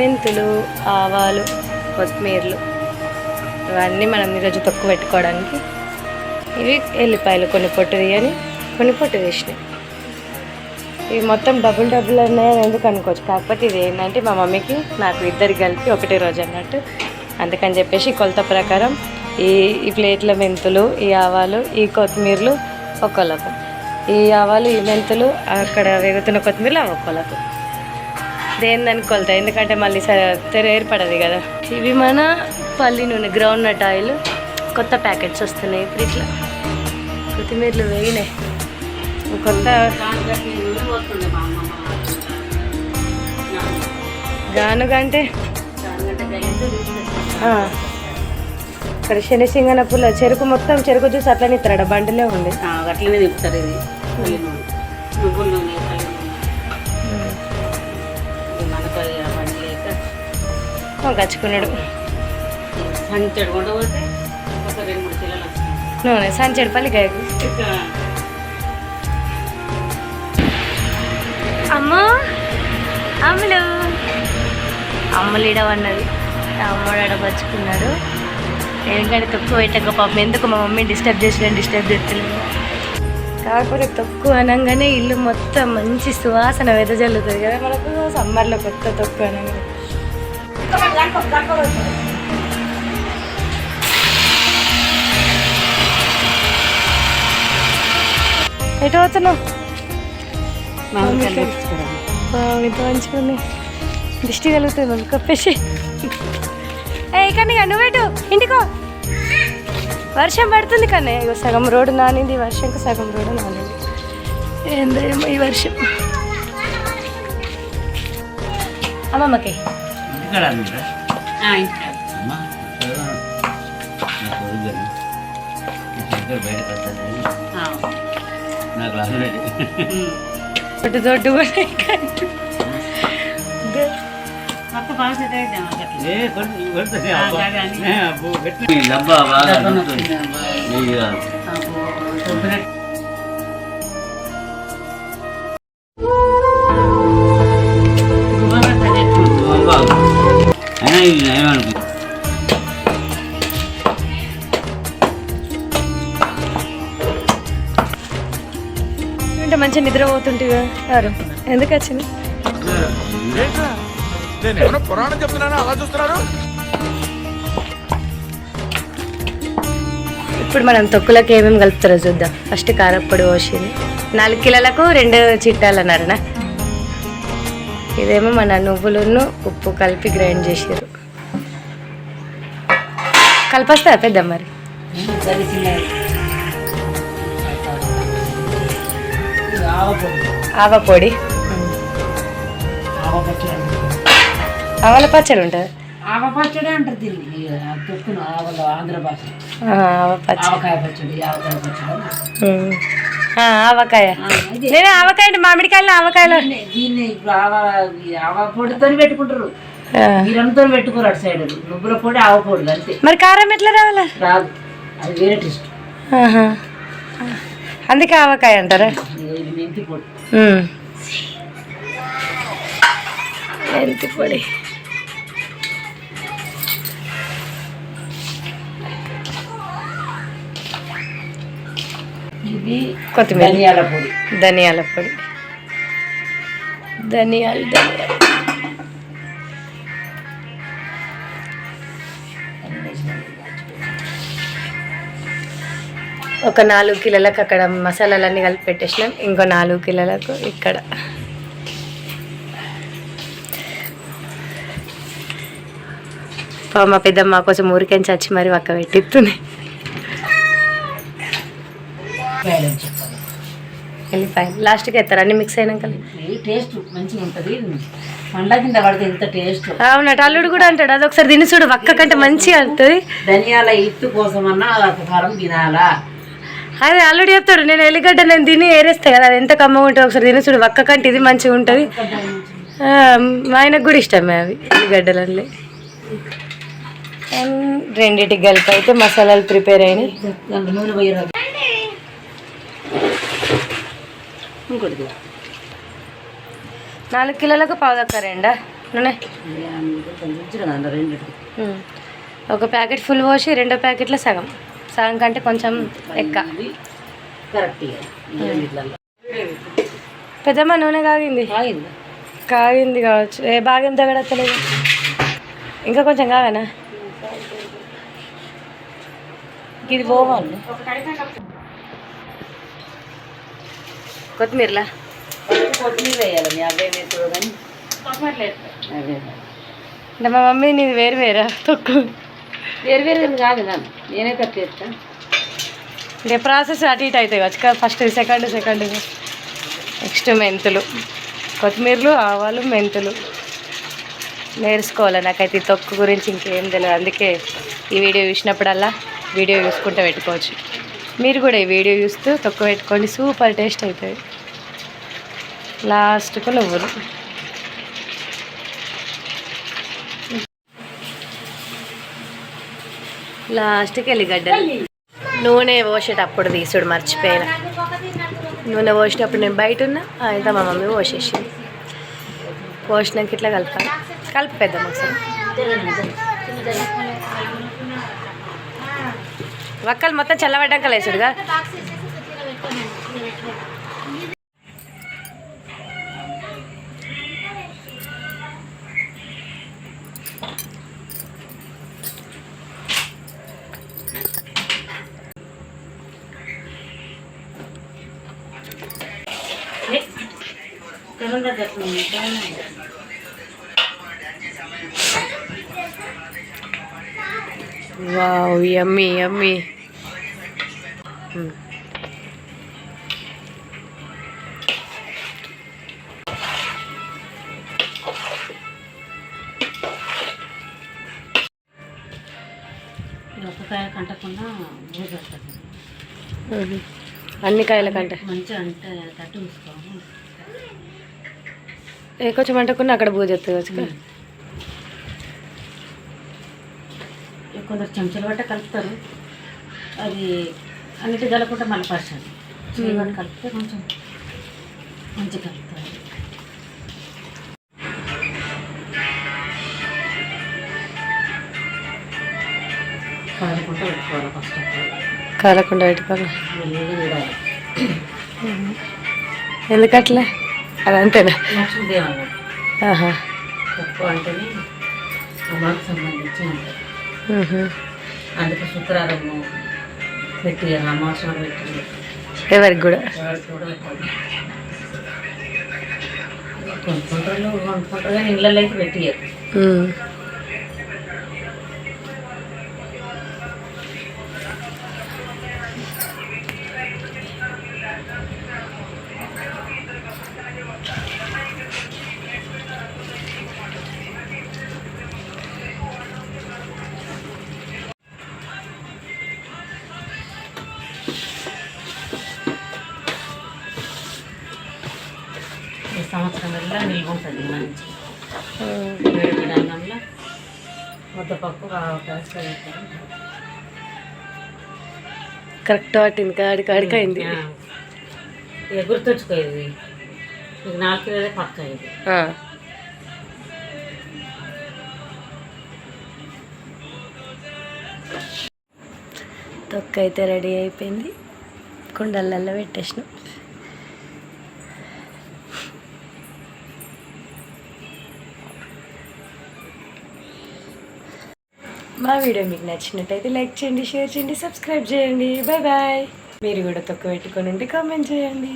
మెంతులు ఆవాలు కొత్తిమీరలు ఇవన్నీ మనం ఈరోజు తొక్కు పెట్టుకోవడానికి. ఇవి ఎల్లిపాయలు కొన్ని పొట్టు తీయని కొన్ని పొట్టు తీసినాయి ఇవి మొత్తం డబుల్ డబుల్ ఉన్నాయని ఎందుకు అనుకోవచ్చు? కాకపోతే ఇది ఏంటంటే మా మమ్మీకి నాకు ఇద్దరు కలిపి ఒకటే రోజు అన్నట్టు. అందుకని చెప్పేసి కొలత ప్రకారం ఈ ఈ ప్లేట్ల మెంతులు ఈ ఆవాలు ఈ కొత్తిమీరలు ఒక్కొలకు ఈ ఆవాలు ఈ మెంతులు అక్కడ వేగుతున్న కొత్తిమీరలు అవి ఒక్కొలకు దేని కొలత ఎందుకంటే మళ్ళీ తెర ఏర్పడదు కదా. ఇవి మన పల్లి నూనె గ్రౌండ్ నట్ ఆయిల్ కొత్త ప్యాకెట్స్ వస్తున్నాయి ఇప్పుడు ఇట్లా. కొత్తిమీరలు వేగినాయి. కొత్త గానుగంటే. ఇక్కడ శనిసింగన పుల్ల చెరుకు మొత్తం చెరుకు జ్యూస్ అట్లనే ఇస్తాడు బండిలో ఉంది అట్లనే తిప్పుతారు ఇది. గచ్చుకున్నాడు. నూనె సంచెడు పల్లి గాయకు అమ్మో అమ్మలు. అమ్మలు ఇడవన్నది అమ్మడు అడబచ్చుకున్నాడు ఎందుకంటే తక్కువ పెట్టక పాపం ఎందుకు మా మమ్మీని డిస్టర్బ్ చేసిన డిస్టర్బ్ చేస్తలేదు. కాకపోతే తక్కువ అనగానే ఇల్లు మొత్తం మంచి సువాసన వెదజల్లుతుంది కదా. మనకు సమ్మర్లో కొత్త తక్కువ అనగానే. ఎటు పోతున్నావు? మామిడికాయలు తెచ్చుకోరా. వావ్, ఇంత మంచిగా దిష్టి కలుగుతుంది మమ్మీ కప్పేసి ఏ కానీ నువ్వు పెట్టు ఇంటికో వర్షం పడుతుంది కానీ ఇగో సగం రోడ్డు నానింది వర్షంకి సగం రోడ్డు నానింది. ఏందో ఏమో ఈ వర్షం. అమ్మమ్మకి. ఇంటికాడ అమ్మిరా? ఆ, ఇంకా. అమ్మా, చదువు. నా కొడుకు గారు. నా కొడుకు బయటకు వస్తాడు. ఆ. నా క్లాస్ మేట్. ఉమ్. దొడ్డు దొడ్డు కూడా కట్టు. పోతుంటే ఎవరు? ఎందుకు వచ్చింది? ఏంట్రా నేను ఏమైనా పురాణం చెప్తున్నానా? అలా చూస్తున్నారు ఇప్పుడు మనం తొక్కులకు ఏమేమి కలుపుతారో చూద్దాం. ఫస్ట్ కారప్పొడి పోసింది. నాలుగు కిలోలకు రెండు చిట్టాలు అన్నారనా? ఇదేమో మన నువ్వులను ఉప్పు కలిపి గ్రైండ్ చేసారు కలిపొస్తా పెద్ద మరి? ఆవ పొడి ఆవపచ్చడి అంటారు. ఆవల పచ్చడి ఉంటుంది. ఆవపచ్చడి అంటారు దీన్ని. తొక్కును ఆవల ఆంధ్ర భాష. ఆవ పచ్చడి ఆవకాయ పచ్చడి ఆవకాయ పచ్చడి. ఆవకాయ. నేను ఆవకాయ అంటే మామిడికాయలు ఆవకాయలు. దీన్ని- ఆవ ఆవ పొడితో పెట్టుకుంటారు. ఆ. బీరంతో పెట్టుకోరు అటు సైడ్. నువ్వుల పొడి ఆవ పొడి అంతే. మరి కారం ఎట్లా రావాలా? రాదు. అది వేరే టేస్ట్. అందుకే ఆవకాయ అంటారా? మెంతి పొడి. మెంతి పొడి ఇది కొత్తిమీర. ధనియాల పొడి. ధనియాల పొడి. ధనియాలు ధనియాలు. ఒక నాలుగు కిలోలకు అక్కడ మసాలాలన్నీ కలిపి పెట్టేసినాం. ఇంకో నాలుగు కిలోలకు ఇక్కడ. మా పెద్దమ్మ కోసం ఊరికెంచి వచ్చి మరి ఒక్క పెట్టిస్తుంది. వెళ్ళిపోయి లాస్ట్కి ఎత్తారు? అన్ని మిక్స్ అయినాక టేస్ట్ మంచిగా ఉంటుంది. పండ్ల కింద పడితే ఎంత టేస్ట్ అవునట అల్లుడు కూడా అంటాడు. అది ఒకసారి తిని చూడు ఒక్క కంటే మంచిగా ఉంటుంది ధనియాల ఇత్తు కోసమన్నా కారం తినాలా? అదే అల్లుడు చెప్తాడు నేను ఎల్లిగడ్డ నేను తిని ఏరేస్తా కదా అది ఎంత కమ్మగా ఉంటుంది ఒకసారి తిని చూడు ఒక్క కంటే ఇది మంచిగా ఉంటుంది. ఆ, మా ఆయనకు కూడా ఇష్టమే అవి ఎల్లిగడ్డలన్నీ. రెండింటికి కలిపి అయితే మసాలాలు ప్రిపేర్ అయినాయి. నాలుగు కిలోలకు పావుదక్క రెండా? నూనె. ఒక ప్యాకెట్ ఫుల్ పోసి రెండో ప్యాకెట్లో సగం. సగం కంటే కొంచెం ఎక్క. కరెక్ట్ ఇక ఈ రెండిట్లలో పెద్దమ్మ నూనె కాగింది? కాగింది. కావచ్చు. ఏ భాగం తగడత్తలేదు. ఇంకా కొంచెం కాగనా ఇది పోవాలి కొత్తిమీరలా? కొత్తిమీర వేయాలి. మీ అబ్బాయి వేసుకో కానీ. అదే. అంటే మా మమ్మీ నీది వేరు వేరా? తొక్కు. వేరు వేరు కాదు నేనే కట్టేస్తాను చేస్తాను అంటే ప్రాసెస్ అటు ఇటు అవుతాయి వచ్చి ఫస్ట్ సెకండ్ సెకండ్ నెక్స్ట్ మెంతులు. కొత్తిమీరలు ఆవాలు మెంతులు. నేర్చుకోవాలి. నాకైతే ఈ తొక్కు గురించి ఇంకేం తెలియదు. అందుకే ఈ వీడియో చూసినప్పుడల్లా వీడియో చూసుకుంటూ పెట్టుకోవచ్చు. మీరు కూడా ఈ వీడియో చూస్తూ తొక్కు పెట్టుకోండి. సూపర్ టేస్ట్ అవుతుంది. లాస్ట్కు నువ్వులు. లాస్ట్కి ఎల్లిగడ్డలు. నూనె పోసేటప్పుడు తీసుడు మర్చిపోయిన. నూనె పోసేటప్పుడు నేను బయట ఉన్నా అయితే మా మమ్మీ పోసేసింది. పోసినాక ఇట్లా కలపాలి. కలిపేద్దాం ఒకసారి. వక్కలు మొత్తం చల్లబడ్డాక లేచుడుగా వావ్ యమ్మీ యమ్మీ. ఒక్కకాయ కంటకుండా అన్ని కాయల కంటే. మంచిగా అంటే తట్టు చూసుకోవాలి ఏ కొంచెం అంటకున్నా అక్కడ పూజ ఎత్తుకోవచ్చు కొందరు చెంచాలు పట్ట కలుపుతారు. అది అన్నిటి కలపకుండా మళ్ళీ పరచాలి. చేయబట్టి కలిపితే కొంచెం మంచిగా కలుపుతారు. కాలకుండా పెట్టుకోవాలి ఫస్ట్ కాలకుండా పెట్టుకోవాలి. ఎందుకట్లా? ఉంటుంది. మ్హూ. అందుకే పెట్టి ఎవరికి కూడా? కొనుక్కుంటారు కొనుక్కుంటారు కానీ ఇళ్ళల్లో అయితే పెట్టియరు మ్. ఈ సంవత్సరం వల్ల నిల్వ ఉంటుంది మంచి. వేడి అన్నంలో ముద్దపప్పు కరెక్ట్ పట్టింది కాడి కాడికి అయింది. ఇక ఇది నాలుగు కిలోలే పక్క ఇది. తొక్క అయితే రెడీ అయిపోయింది కుండలల్లో పెట్టేసిన మా వీడియో మీకు నచ్చినట్టయితే లైక్ చేయండి షేర్ చేయండి సబ్స్క్రైబ్ చేయండి. Bye bye. మీరు కూడా తొక్క పెట్టుకొని ఉంటే కామెంట్ చేయండి.